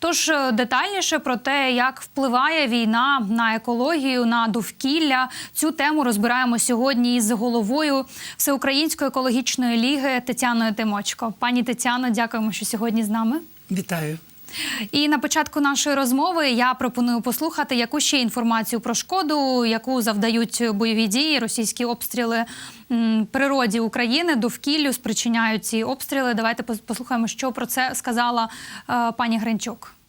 Тож е, детальніше про те, як впливає війна на екологію, на довкілля, цю тему розбираємо сьогодні із головою Всеукраїнської екологічної ліги Тетяною Тимочко. Пані Тетяно, дякуємо, що сьогодні з нами. Вітаю. І на початку нашої розмови я пропоную послухати, яку ще інформацію про шкоду, яку завдають бойові дії, російські обстріли природі України, довкіллю спричиняють ці обстріли. Давайте послухаємо, що про це сказала е, пані Гринчук.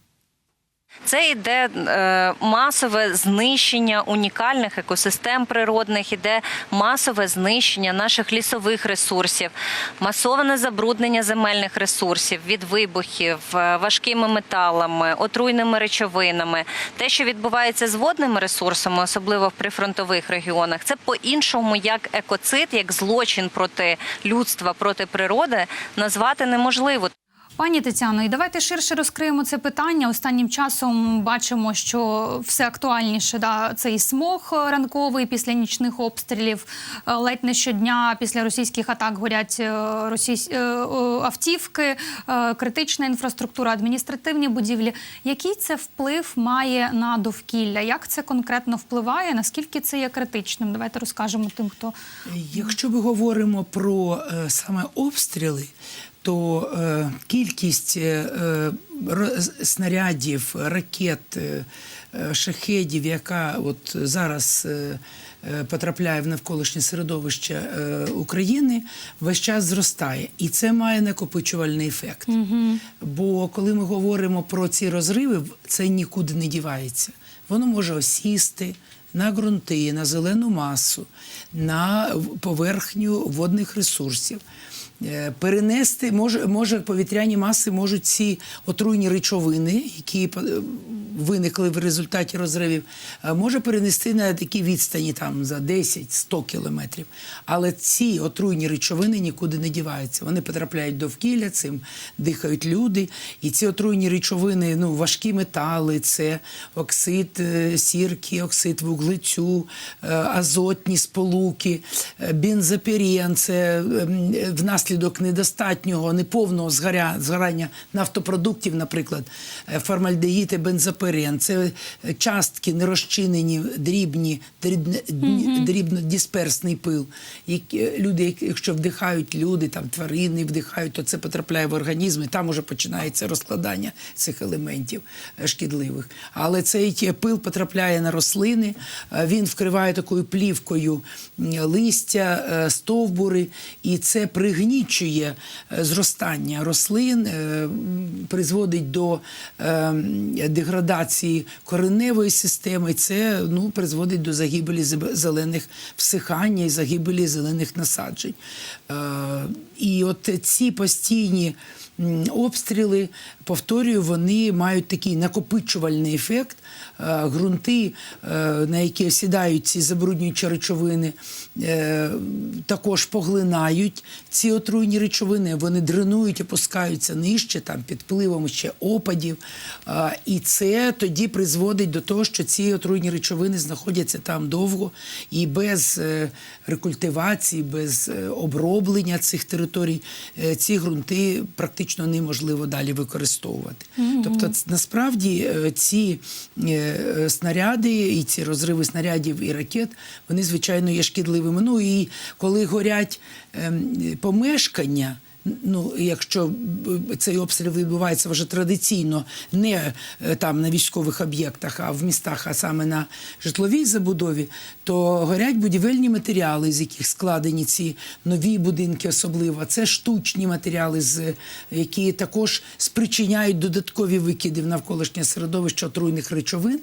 Це йде е, масове знищення унікальних екосистем природних, іде масове знищення наших лісових ресурсів, масоване забруднення земельних ресурсів від вибухів, е, важкими металами, отруйними речовинами. Те, що відбувається з водними ресурсами, особливо в прифронтових регіонах, це по-іншому як екоцид, як злочин проти людства, проти природи, назвати неможливо. Пані Тетяно, і давайте ширше розкриємо це питання. Останнім часом бачимо, що все актуальніше да цей смог ранковий після нічних обстрілів. Е, Ледь не щодня після російських атак горять е, російсь... е, автівки, критична інфраструктура, адміністративні будівлі. Який це вплив має на довкілля? Як це конкретно впливає? Наскільки це є критичним? Давайте розкажемо тим, хто Якщо ми говоримо про саме обстріли, то е, кількість е, е, снарядів, ракет, е, е, шахедів, яка от зараз е, е, потрапляє в навколишнє середовище е, України, весь час зростає. І це має накопичувальний ефект. Бо коли ми говоримо про ці розриви, це нікуди не дівається. Воно може осісти на ґрунти, на зелену масу, на поверхню водних ресурсів. Е, Перенести може, може повітряні маси можуть ці отруйні речовини, які е, виникли в результаті розривів, е, може перенести на такі відстані там за 10-100 кілометрів. Але ці отруйні речовини нікуди не діваються. Вони потрапляють довкілля, цим дихають люди. І ці отруйні речовини, ну важкі метали, це оксид сірки, оксид вуглецю, азотні сполуки, бензопірен, це ем, е, внаслідок недостатнього, неповного згоря, згорання нафтопродуктів, наприклад, е, формальдегід і бензопирен. Це е, частки нерозчинені, дрібні, дрібне- дрібнодисперсний пил. Які, е, люди, якщо вдихають люди, там тварини вдихають, то це потрапляє в організм, і там уже починається розкладання цих елементів шкідливих. Але цей пил потрапляє на рослини, він вкриває такою плівкою листя, стовбури, і це пригнічує е, зростання рослин, е, призводить до е, деградації кореневої системи. Це ну, призводить до загибелі зелених всихання і загибелі зелених насаджень. Е, І от ці постійні обстріли, повторюю, вони мають такий накопичувальний ефект. Е, Ґрунти, е, на які осідають ці забруднюючі речовини, е, також поглинають ці отруйні речовини, вони дренують, опускаються нижче, там під впливом ще опадів. Е, І це тоді призводить до того, що ці отруйні речовини знаходяться там довго і без е, рекультивації, без е, оброблення цих територій, е, ці ґрунти практично неможливо далі використовувати. Тобто, насправді е, ці е, е, снаряди і ці розриви снарядів і ракет, вони звичайно є шкідливими. Ну і коли горять ем, помешкання. Ну, якщо цей обстріл відбувається вже традиційно, не там на військових об'єктах, а в містах, а саме на житловій забудові, то горять будівельні матеріали, з яких складені ці нові будинки, особливо. Це штучні матеріали, які також спричиняють додаткові викиди в навколишнє середовище отруйних речовин,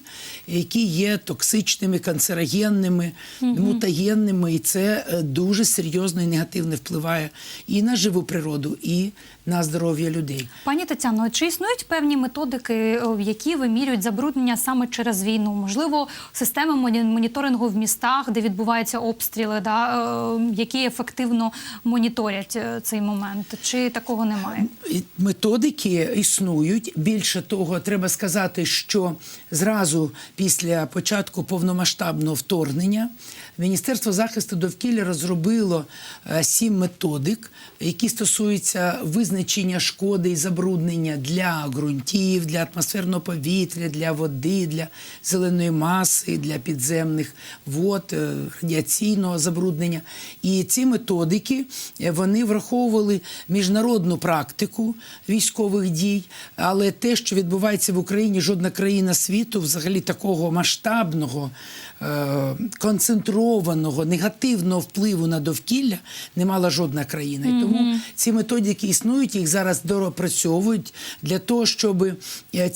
які є токсичними, канцерогенними, мутагенними, і це е, дуже серйозно і негативно впливає і на живу природу, і на здоров'я людей. Пані Тетяно, чи існують певні методики, е, які вимірюють забруднення саме через війну? Можливо, системи моніторингу в містах, де відбуваються обстріли, да, е, які ефективно моніторять е, цей момент? Чи такого немає? Методики існують. Більше того, треба сказати, що зразу після початку повномасштабного вторгнення Міністерство захисту довкілля розробило е, сім методик, які стосуються визначення шкоди і забруднення для ґрунтів, для атмосферного повітря, для води, для зеленої маси, для підземних вод, е, радіаційного забруднення. І ці методики е, вони враховували міжнародну практику військових дій, але те, що відбувається в Україні, жодна країна світу взагалі такого масштабного, е, концентрованого, негативного впливу на довкілля не мала жодна країна. І тому ці методики існують, їх зараз доопрацьовують для того, щоб е, е,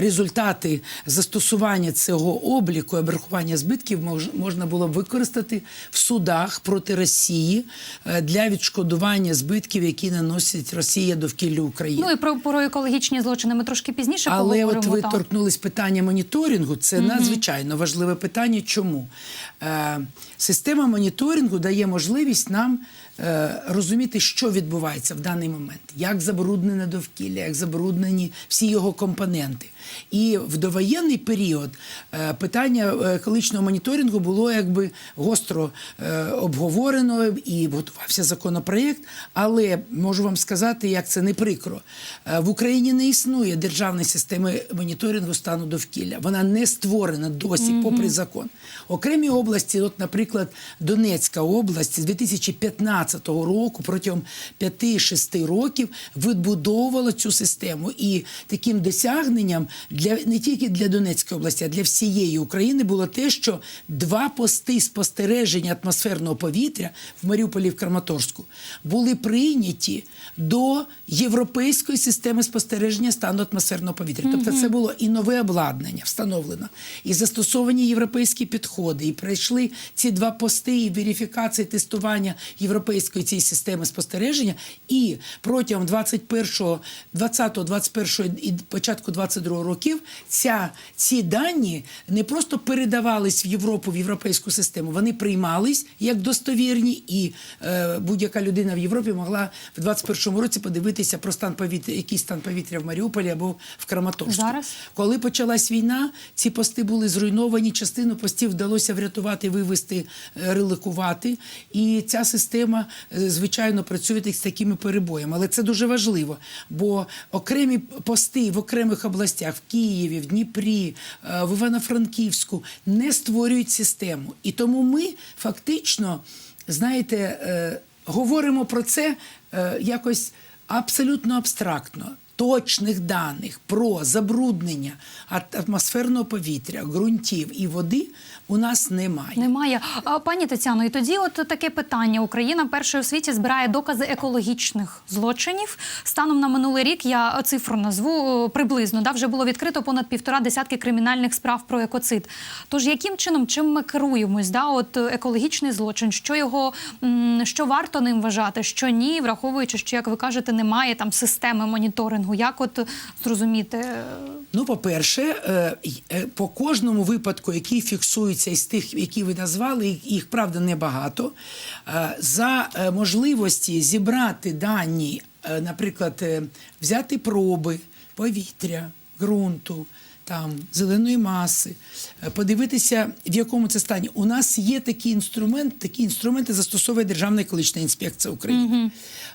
результати застосування цього обліку і обрахування збитків мож- можна було використати в судах проти Росії е, для відшкодування збитків, які наносить Росія довкіллю України. Ну і про, про екологічні злочини ми трошки пізніше Але поговоримо. от ви торкнулись питання моніторингу. Це надзвичайно важливе питання. Чому? Е, система моніторингу дає можливість нам розуміти, що відбувається в даний момент, як забруднене довкілля, як забруднені всі його компоненти. І в довоєнний період е, питання екологічного моніторингу було якби гостро е, обговорено і готувався законопроєкт. Але можу вам сказати, як це не прикро. Е, В Україні не існує державної системи моніторингу стану довкілля. Вона не створена досі, попри закон. Окремі області, от, наприклад, Донецька область з 2015 року протягом 5-6 років відбудовувала цю систему. І таким досягненням для не тільки для Донецької області, а для всієї України було те, що два пости спостереження атмосферного повітря в Маріуполі в Краматорську були прийняті до європейської системи спостереження стану атмосферного повітря. Тобто це було і нове обладнання встановлено, і застосовані європейські підходи, і пройшли ці два пости і верифікації тестування європейської цієї системи спостереження. І протягом 21-го, 20-го, 21-го і початку 22-го років ця, ці дані не просто передавались в Європу, в європейську систему, вони приймались як достовірні, і е, будь-яка людина в Європі могла в 21-му році подивитися про стан повітря, який стан повітря в Маріуполі або в Краматорську. Зараз? Коли почалась війна, ці пости були зруйновані. Частину постів вдалося врятувати, вивести, е, реликувати. І ця система, звичайно, працює з такими перебоями. Але це дуже важливо, бо окремі пости в окремих областях в Києві, в Дніпрі, е, в Івано-Франківську не створюють систему. І тому ми фактично, знаєте, е, говоримо про це е, якось абсолютно абстрактно. Точних даних про забруднення атмосферного повітря, ґрунтів і води у нас немає. Немає. А, Пані Тетяно, і тоді от таке питання. Україна першою в світі збирає докази екологічних злочинів. Станом на минулий рік я цифру назву е, приблизно. Да, вже було відкрито понад півтора десятки кримінальних справ про екоцид. Тож яким чином, чим ми керуємось? Да, от е, екологічний злочин, що його що варто ним вважати, що ні, враховуючи, що як ви кажете, немає там системи моніторингу. Як от зрозуміти? е, Ну, по-перше, е, й- е, по кожному випадку, який фіксується із тих, які ви назвали, їх- правда небагато. е, За е, можливості зібрати дані, е, наприклад, взяти проби повітря, ґрунту. Там зеленої маси, е, подивитися, в якому це стані. У нас є такий інструмент, такі інструменти застосовує Державна екологічна інспекція України.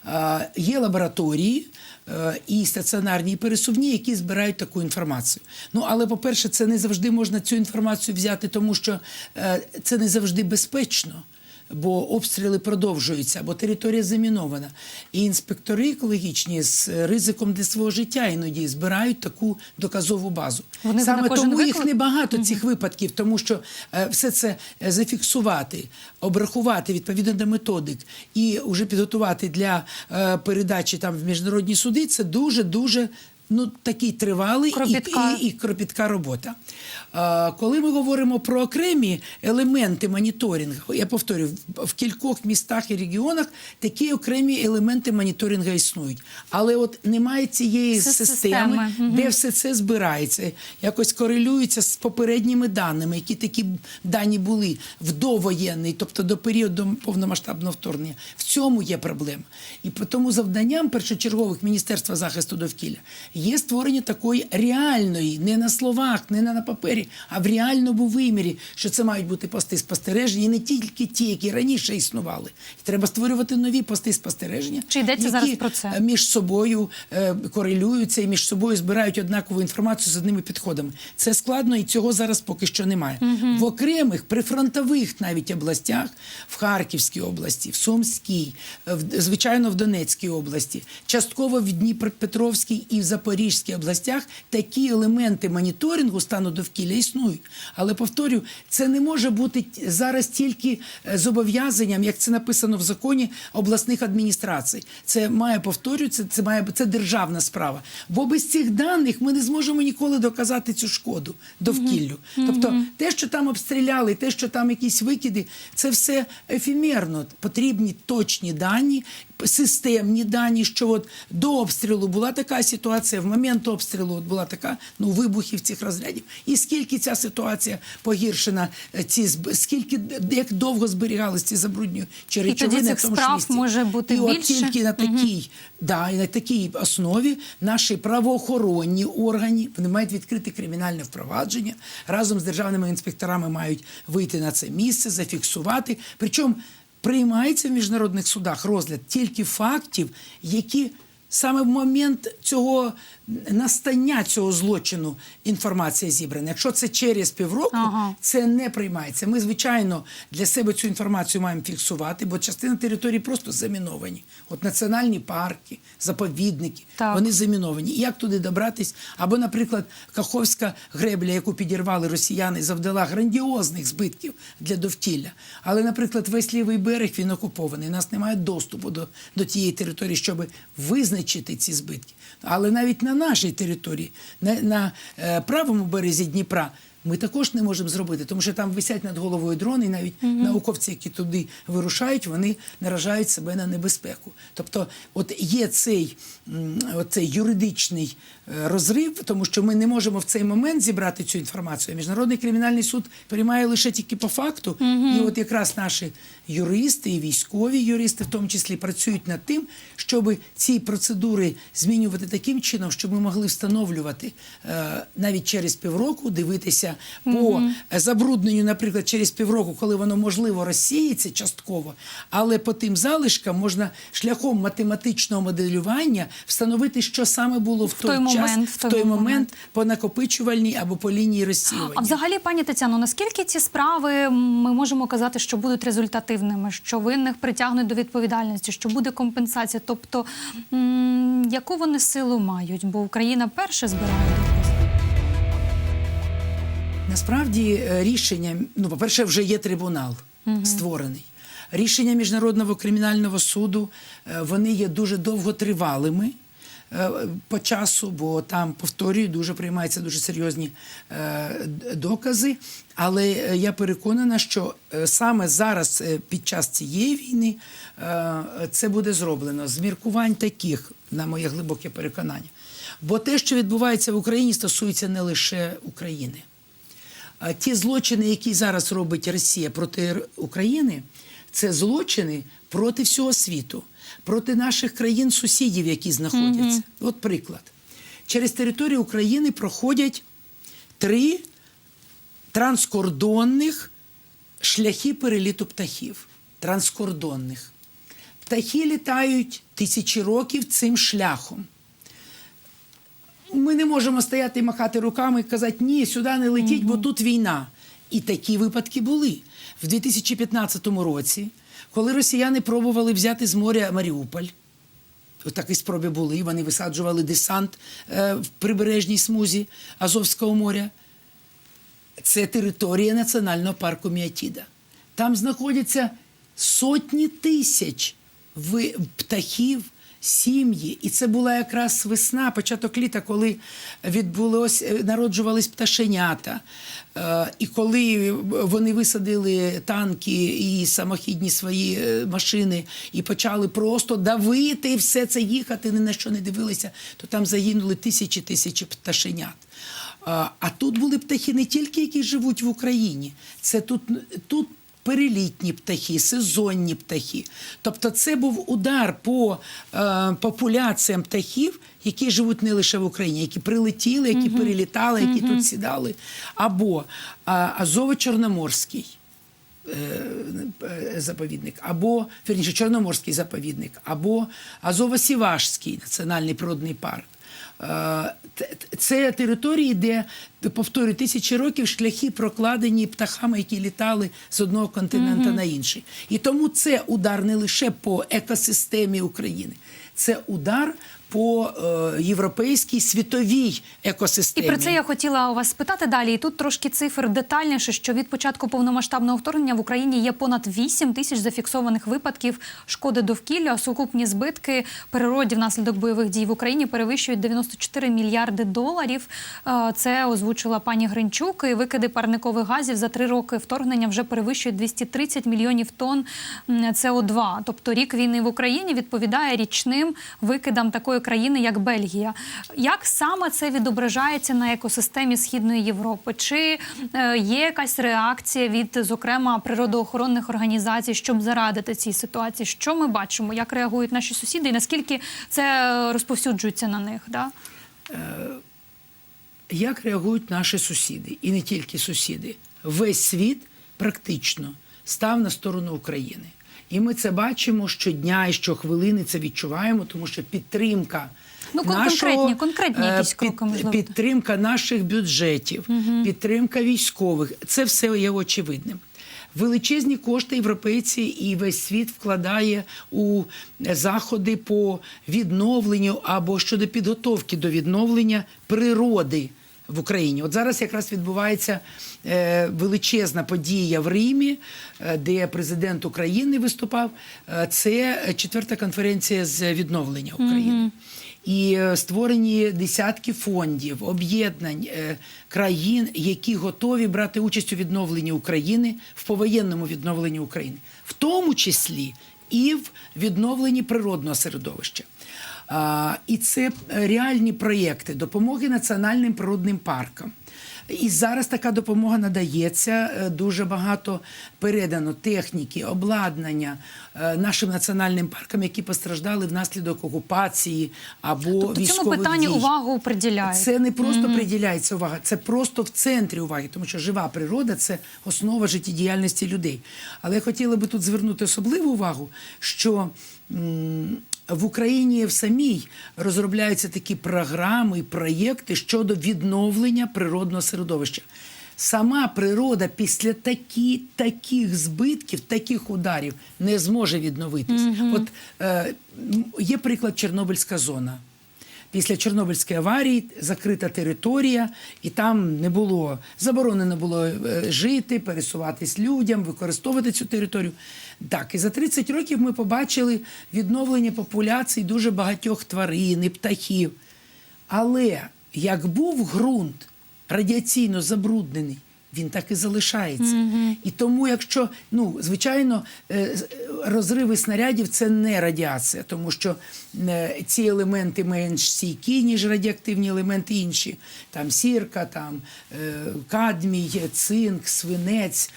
Е, Є лабораторії, е, і стаціонарні, і пересувні, які збирають таку інформацію. Ну але, по-перше, це не завжди можна цю інформацію взяти, тому що е, це не завжди безпечно. Бо обстріли продовжуються, бо територія замінована. І інспектори екологічні з ризиком для свого життя іноді збирають таку доказову базу. Вони Саме тому їх небагато цих випадків, тому що е, все це е, зафіксувати, обрахувати відповідно до методик і вже підготувати для е, передачі там в міжнародні суди. Це дуже дуже. Ну, такий тривалий і, Кропітка. і, і кропітка робота. Е, коли ми говоримо про окремі елементи моніторингу, я повторюю, в, в кількох містах і регіонах такі окремі елементи моніторингу існують. Але от немає цієї Це системи, системи. де все це збирається, якось корелюється з попередніми даними, які такі дані були в довоєнний, тобто до періоду повномасштабного вторгнення. В цьому є проблема. І по тому завданням першочергових Міністерства захисту довкілля є створення такої реальної, не на словах, не на, папері, а в реальному вимірі, що це мають бути пости спостереження, і не тільки ті, які раніше існували. І треба створювати нові пости спостереження, Чи йдеться які зараз про це? е, між собою е, корелюються і між собою збирають однакову інформацію з одними підходами. Це складно і цього зараз поки що немає. В окремих прифронтових навіть областях, в Харківській області, в Сумській, е, в, звичайно, в Донецькій області, частково в Дніпропетровській і в Запорізькій областях такі елементи моніторингу стану довкілля існують. Але повторю, це не може бути зараз тільки е, зобов'язанням, як це написано в законі обласних адміністрацій. Це має повторюю, це, це має це державна справа. Бо без цих даних ми не зможемо ніколи доказати цю шкоду довкіллю. Тобто, те, що там обстріляли, те, що там якісь викиди, це все ефемерно. Потрібні точні дані, системні дані, що от до обстрілу була така ситуація, в момент обстрілу от була така, ну вибухів цих розрядів. І скільки ця ситуація погіршена, е, ці скільки як довго зберігалися ці забруднюючі тоді речовини цих в тому ж справ місці. може бути і от більше? тільки на такій, да, і на такій основі наші правоохоронні органи вони мають відкрити кримінальне впровадження разом з державними інспекторами мають вийти на це місце, зафіксувати. Причому приймається в міжнародних судах розгляд тільки фактів, які саме в момент цього настання цього злочину інформація зібрана. Якщо це через півроку, Ага. це не приймається. Ми, звичайно, для себе цю інформацію маємо фіксувати, бо частина території просто заміновані. От національні парки, заповідники, Так. вони заміновані. І як туди добратись? Або, наприклад, Каховська гребля, яку підірвали росіяни, завдала грандіозних збитків для довкілля. Але, наприклад, весь лівий берег він окупований. У нас немає доступу до, до тієї території, щоб визначити ці збитки. Але навіть на нашій території, на, на е, правому березі Дніпра. Ми також не можемо зробити, тому що там висять над головою дрони, і навіть науковці, які туди вирушають, вони наражають себе на небезпеку. Тобто, от є цей, оцей юридичний е, розрив, тому що ми не можемо в цей момент зібрати цю інформацію. Міжнародний кримінальний суд приймає лише тільки по факту. І от якраз наші юристи і військові юристи, в тому числі, працюють над тим, щоб ці процедури змінювати таким чином, щоб ми могли встановлювати е, навіть через півроку, дивитися по е, забрудненню, наприклад, через півроку, коли воно можливо розсіється частково, але по тим залишкам можна шляхом математичного моделювання встановити, що саме було в, той, той час, момент, в той момент, момент. по накопичувальній або по лінії розсіювання. А взагалі, пані Тетяно, наскільки ці справи ми можемо казати, що будуть результативними, що винних притягнуть до відповідальності, що буде компенсація? Тобто, яку вони силу мають? Бо Україна перше збирає. Насправді е, рішення, ну, по-перше, вже є трибунал створений. Рішення Міжнародного кримінального суду е, вони є дуже довготривалими е, по часу, бо там, повторюю, дуже приймаються дуже серйозні докази. Але я переконана, що саме зараз, під час цієї війни, це буде зроблено з міркувань таких, на моє глибоке переконання. Бо те, що відбувається в Україні, стосується не лише України. А ті злочини, які зараз робить Росія проти України, це злочини проти всього світу, проти наших країн-сусідів, які знаходяться. От приклад. Через територію України проходять три транскордонних шляхи переліту птахів. Транскордонних. Птахи літають тисячі років цим шляхом. Ми не можемо стояти і махати руками і казати, ні, сюди не летіть, бо тут війна. І такі випадки були. В 2015 році, коли росіяни пробували взяти з моря Маріуполь, такі спроби були. Вони висаджували десант е, в прибережній смузі Азовського моря. Це територія національного парку Міатіда. Там знаходяться сотні тисяч птахів, сім'ї. І це була якраз весна, початок літа, коли відбулось, е, народжувались пташенята. Е, І коли вони висадили танки і самохідні свої е, машини і почали просто давити все це їхати, ні на що не дивилися, то там загинули тисячі тисячі пташенят. А тут були птахи не тільки, які живуть в Україні. Це тут, тут перелітні птахи, сезонні птахи. Тобто, це був удар по е, популяціям птахів, які живуть не лише в Україні, які прилетіли, які перелітали, які тут сідали, або е, Азово-Чорноморський е, заповідник, або вірніше, Чорноморський заповідник, або Азово-Сівашський національний природний парк. Е, Це території, де повторюю, тисячі років шляхи прокладені птахами, які літали з одного континенту на інший. І тому це удар не лише по екосистемі України, це удар по е, європейській світовій І екосистемі. про це я хотіла у вас спитати далі. І тут трошки цифр детальніше, що від початку повномасштабного вторгнення в Україні є понад 8 тисяч зафіксованих випадків шкоди довкілля. Сукупні збитки природі внаслідок бойових дій в Україні перевищують 94 мільярди доларів. Е, Це озвучила пані Гринчук. І викиди парникових газів за три роки вторгнення вже перевищують 230 мільйонів тонн м, СО2. Тобто рік війни в Україні відповідає річним викидам такої країни, як Бельгія. Як саме це відображається на екосистемі Східної Європи? Чи е, є якась реакція від, зокрема, природоохоронних організацій, щоб зарадити цій ситуації? Що ми бачимо? Як реагують наші сусіди, і наскільки це е, розповсюджується на них? Да? як реагують наші сусіди, і не тільки сусіди. Весь світ практично став на сторону України. І ми це бачимо щодня і щохвилини це відчуваємо, тому що підтримка. Ну, нашого, конкретні- конкретні е, якісь кроки, можливо. Підтримка наших бюджетів, підтримка військових це все є очевидним. Величезні кошти європейці і весь світ вкладає у заходи по відновленню або щодо підготовки до відновлення природи в Україні. От зараз якраз відбувається е, величезна подія в Римі, е, де президент України виступав. Е, це четверта конференція з відновлення України. І е, створені десятки фондів, об'єднань країн, які готові брати участь у відновленні України в повоєнному відновленні України, в тому числі і в відновленні природного середовища. І це реальні проєкти допомоги національним природним паркам. І зараз така допомога надається. е, Дуже багато передано техніки, обладнання е, нашим національним паркам, які постраждали внаслідок окупації або Тобто цьому військових питанню дій. увагу приділяють. Це не просто приділяється увага, це просто в центрі уваги, тому що жива природа це основа життєдіяльності людей. Але я хотіла би тут звернути особливу увагу, що в Україні в самій розробляються такі програми і проєкти щодо відновлення природного середовища. Сама природа після такі, таких збитків, таких ударів не зможе відновитись. От е, є приклад Чорнобильська зона. Після Чорнобильської аварії закрита територія, і там не було заборонено було е, жити, пересуватись людям, використовувати цю територію. Так, і за 30 років ми побачили відновлення популяцій дуже багатьох тварин і птахів. Але як був ґрунт радіаційно забруднений, він так і залишається. І тому, якщо ну звичайно, е, розриви снарядів це не радіація, тому що е, ці елементи менш стійкі, ніж радіоактивні елементи інші. Там сірка, там е, кадмій, цинк, свинець,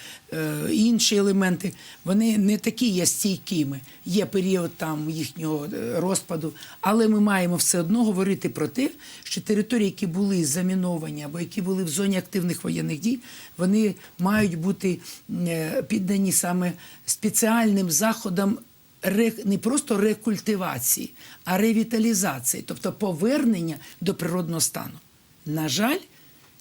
інші елементи, вони не такі є стійкими. Є період там їхнього е, розпаду, але ми маємо все одно говорити про те, що території, які були заміновані або які були в зоні активних воєнних дій, вони мають бути е, піддані саме спеціальним заходам не просто рекультивації, а ревіталізації, тобто повернення до природного стану. На жаль,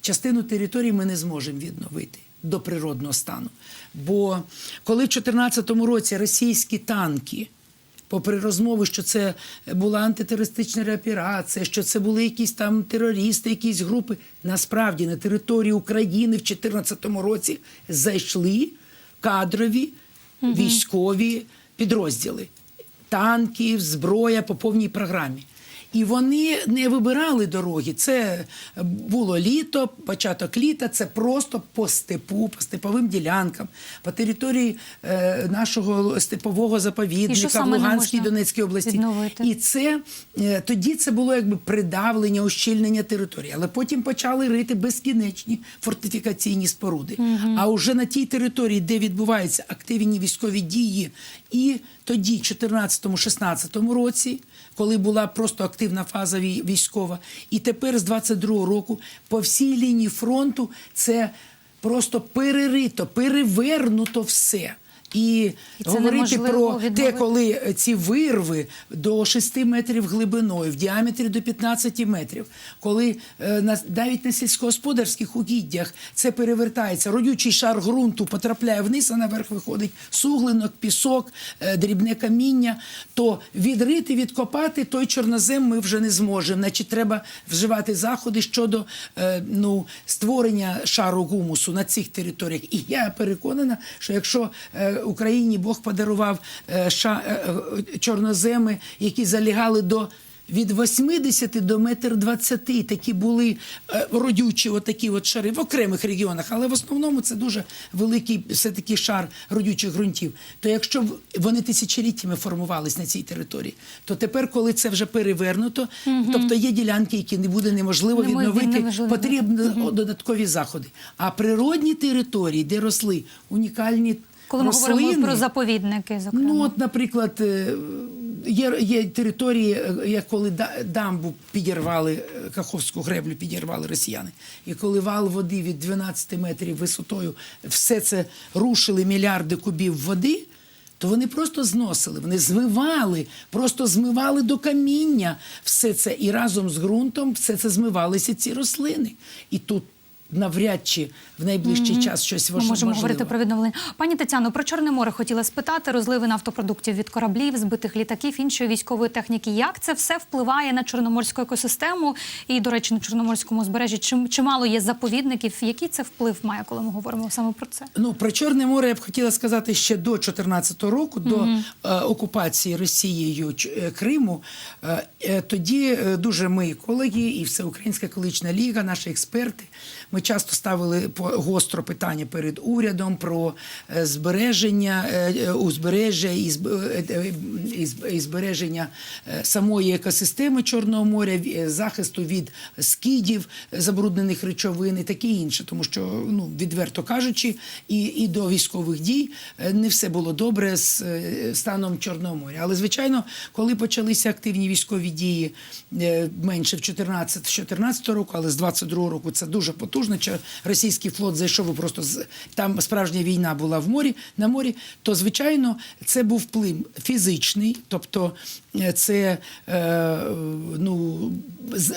частину території ми не зможемо відновити до природного стану. Бо коли в 2014 році російські танки попри розмови, що це була антитерористична операція, що це були якісь там терористи, якісь групи. Насправді на території України в 2014 році зайшли кадрові військові підрозділи, танків, зброя по повній програмі. І вони не вибирали дороги. Це було літо, початок літа. Це просто по степу, по степовим ділянкам, по території е, нашого степового заповідника в Луганській Донецькій області. відновити? І це е, тоді це було якби придавлення, ущільнення території. Але потім почали рити безкінечні фортифікаційні споруди. А вже на тій території, де відбуваються активні військові дії, і тоді, 14-16 році, коли була просто активна фаза вій- військова, і тепер з 22 року по всій лінії фронту це просто перерито, перевернуто все. І, І говорити про те, коли ці вирви до 6 метрів глибиною, в діаметрі до 15 метрів, коли е, навіть на сільськогосподарських угіддях це перевертається, родючий шар ґрунту потрапляє вниз, а наверх виходить суглинок, пісок, е, дрібне каміння, то відрити, відкопати той чорнозем ми вже не зможемо. Значить, треба вживати заходи щодо е, ну, створення шару гумусу на цих територіях. І я переконана, що якщо Україні Бог подарував е, ша, е, е, чорноземи, які залягали до від 80 до метр 20 такі були родючі отакі от шари в окремих регіонах, але в основному це дуже великий все-таки шар родючих ґрунтів. То якщо вони тисячоліттями формувались на цій території, то тепер, коли це вже перевернуто, тобто є ділянки, які не буде неможливо Немо- відновити, неможливо. потрібно додаткові заходи. А природні території, де росли унікальні Коли ми говоримо про заповідники, зокрема. Ну, от, наприклад, е, є, є території, е, як коли дамбу підірвали, е, Каховську греблю підірвали росіяни. І коли вал води від 12 метрів висотою, все це рушили мільярди кубів води. То вони просто зносили, вони змивали, просто змивали до каміння все це, і разом з ґрунтом все це змивалися ці рослини. І тут навряд чи в найближчий час щось Ми можемо можливо. говорити про відновлення. Пані Тетяно, про Чорне море хотіла спитати розливи нафтопродуктів від кораблів, збитих літаків, іншої військової техніки. Як це все впливає на чорноморську екосистему? І, до речі, на чорноморському узбережжі чим чимало є заповідників. Який це вплив має, коли ми говоримо саме про це? Ну про Чорне море я б хотіла сказати ще до 2014 року, до е, окупації Росією е, Криму. Е, е, тоді е, дуже ми колеги і Всеукраїнська екологічна ліга, наші експерти. Ми часто ставили гостро питання перед урядом про е, збереження е, е, узбережжя і зб- і зб- і збереження самої екосистеми Чорного моря, захисту від скидів забруднених речовин і таке інше, тому що ну відверто кажучи, і, і до військових дій не все було добре з станом Чорного моря. Але звичайно, коли почалися активні військові дії менше в 14 14 року, але з 22 року це дуже потужно. Чо- Російський флот зайшов і просто там справжня війна була в морі на морі. То звичайно, це був вплив фізичний, тобто е, це е, ну,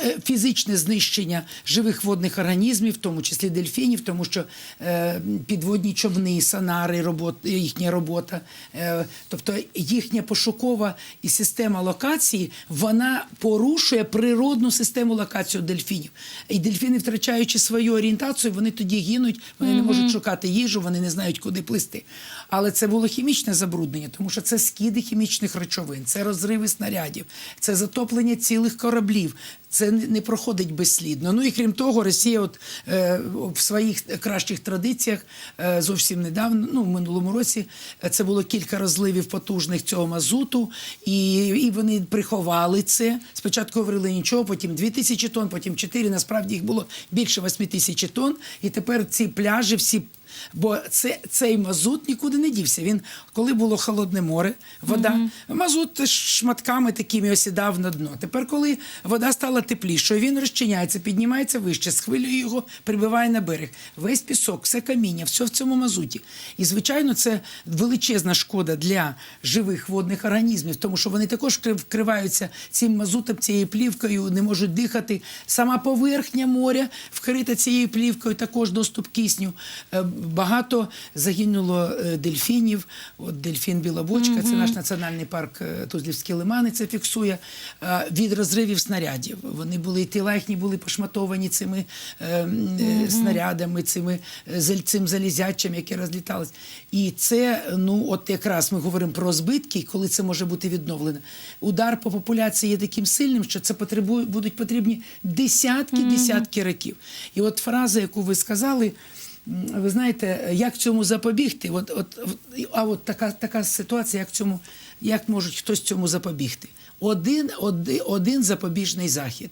е, фізичне знищення живих водних організмів, в тому числі дельфінів, тому що е, підводні човни, сонари, робот, їхня робота, е, тобто їхня пошукова і система локації, вона порушує природну систему локації дельфінів. І дельфіни, втрачаючи свою орієнтацію, вони тоді гинуть, вони не можуть шукати їжу, вони не знають, куди плисти. Але це було хімічне забруднення, тому що це скиди хімічних речовин, це розриви снарядів, це затоплення цілих кораблів. Це не не проходить безслідно. Ну і крім того, Росія, от е, в своїх кращих традиціях е, зовсім недавно, ну в минулому році, е, це було кілька розливів потужних цього мазуту, і, і вони приховали це. Спочатку говорили нічого, потім 2 тисячі тонн, потім 4, Насправді їх було більше 8 тисяч тонн. І тепер ці пляжі всі. Бо це, цей мазут нікуди не дівся. Він, коли було холодне море, вода, мазут шматками такими осідав на дно. Тепер, коли вода стала теплішою, він розчиняється, піднімається вище, з хвилею його прибиває на берег. Весь пісок, все каміння, все в цьому мазуті. І, звичайно, це величезна шкода для живих водних організмів, тому що вони також вкрив- вкриваються цим мазутом, цією плівкою, не можуть дихати. Сама поверхня моря вкрита цією плівкою, також доступ кисню. Багато загинуло е, дельфінів. От дельфін Білобочка, це наш національний парк е, Тузлівські лимани. Це фіксує е, від розривів снарядів. Вони були тіла їхні були пошматовані цими м, е, снарядами, цими цим залізячим, яке розліталось. І це ну от якраз ми говоримо про збитки, коли це може бути відновлено. Удар по популяції є таким сильним, що це потребує будуть потрібні десятки, десятки років. І от фраза, яку ви сказали. Ви знаєте, як цьому запобігти? От, от, а от така, така ситуація, як цьому, як можуть хтось цьому запобігти? Один, один, один запобіжний захід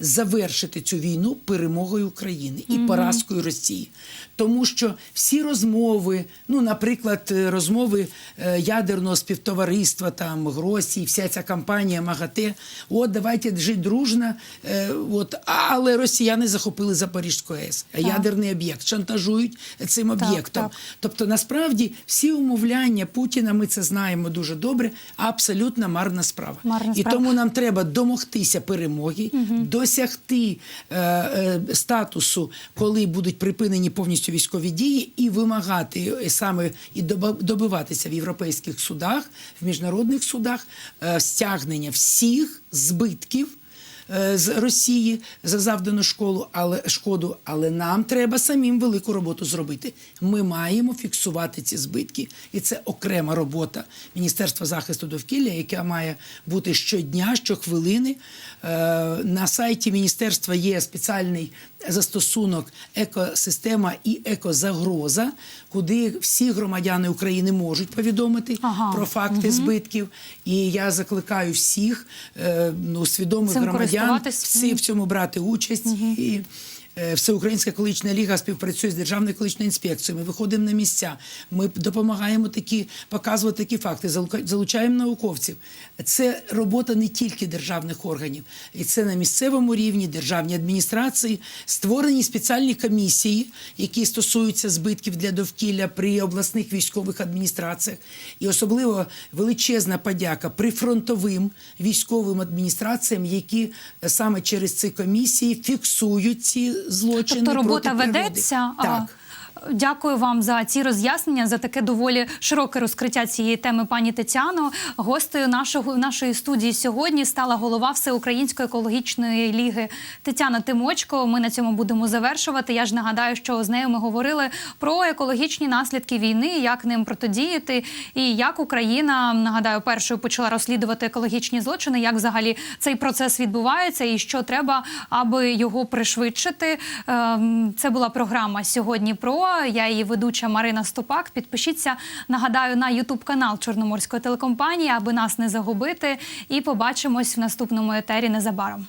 завершити цю війну перемогою України і поразкою Росії. Тому що всі розмови, ну, наприклад, е, розмови е, ядерного співтовариства, там Гросі, вся ця кампанія МАГАТЕ, от давайте жити дружно. е, От, але росіяни захопили Запорізьку АЕС, ядерний об'єкт, шантажують цим об'єктом. так. Тобто, насправді, всі умовляння Путіна, ми це знаємо дуже добре, абсолютно марна справа. Марна І справа. тому нам треба домогтися перемоги, досягти е, е, статусу, коли будуть припинені повністю військові дії, і вимагати і саме і добиватися в європейських судах, в міжнародних судах е, стягнення всіх збитків. Е, З Росії за завдану школу, але шкоду, але нам треба самим велику роботу зробити. Ми маємо фіксувати ці збитки, і це окрема робота Міністерства захисту довкілля, яка має бути щодня, щохвилини. Е, На сайті міністерства є спеціальний застосунок екосистема і екозагроза, куди всі громадяни України можуть повідомити Ага. про факти збитків. І я закликаю всіх е, ну, свідомих Цим громадян всі в цьому брати участь. І е, Всеукраїнська екологічна ліга співпрацює з Державною екологічною інспекцією. Ми виходимо на місця, ми допомагаємо такі, показувати такі факти, залучаємо науковців. Це робота не тільки державних органів, і це на місцевому рівні, державні адміністрації, створені спеціальні комісії, які стосуються збитків для довкілля при обласних військових адміністраціях. І особливо величезна подяка прифронтовим військовим адміністраціям, які е, саме через ці комісії фіксують ці злочини. Тобто робота проти ведеться. А, Так. Дякую вам за ці роз'яснення, за таке доволі широке розкриття цієї теми, пані Тетяно. Гостею нашого нашої студії сьогодні стала голова Всеукраїнської екологічної ліги Тетяна Тимочко. Ми на цьому будемо завершувати. Я ж нагадаю, що з нею ми говорили про екологічні наслідки війни, як ним протидіяти, і як Україна нагадаю, першою почала розслідувати екологічні злочини, як взагалі цей процес відбувається, і що треба, аби його пришвидшити. Ем, Це була програма сьогодні. Про я її ведуча Марина Стопак. Підпишіться, нагадаю, на Ютуб канал Чорноморської телекомпанії, аби нас не загубити. І побачимось в наступному етері незабаром.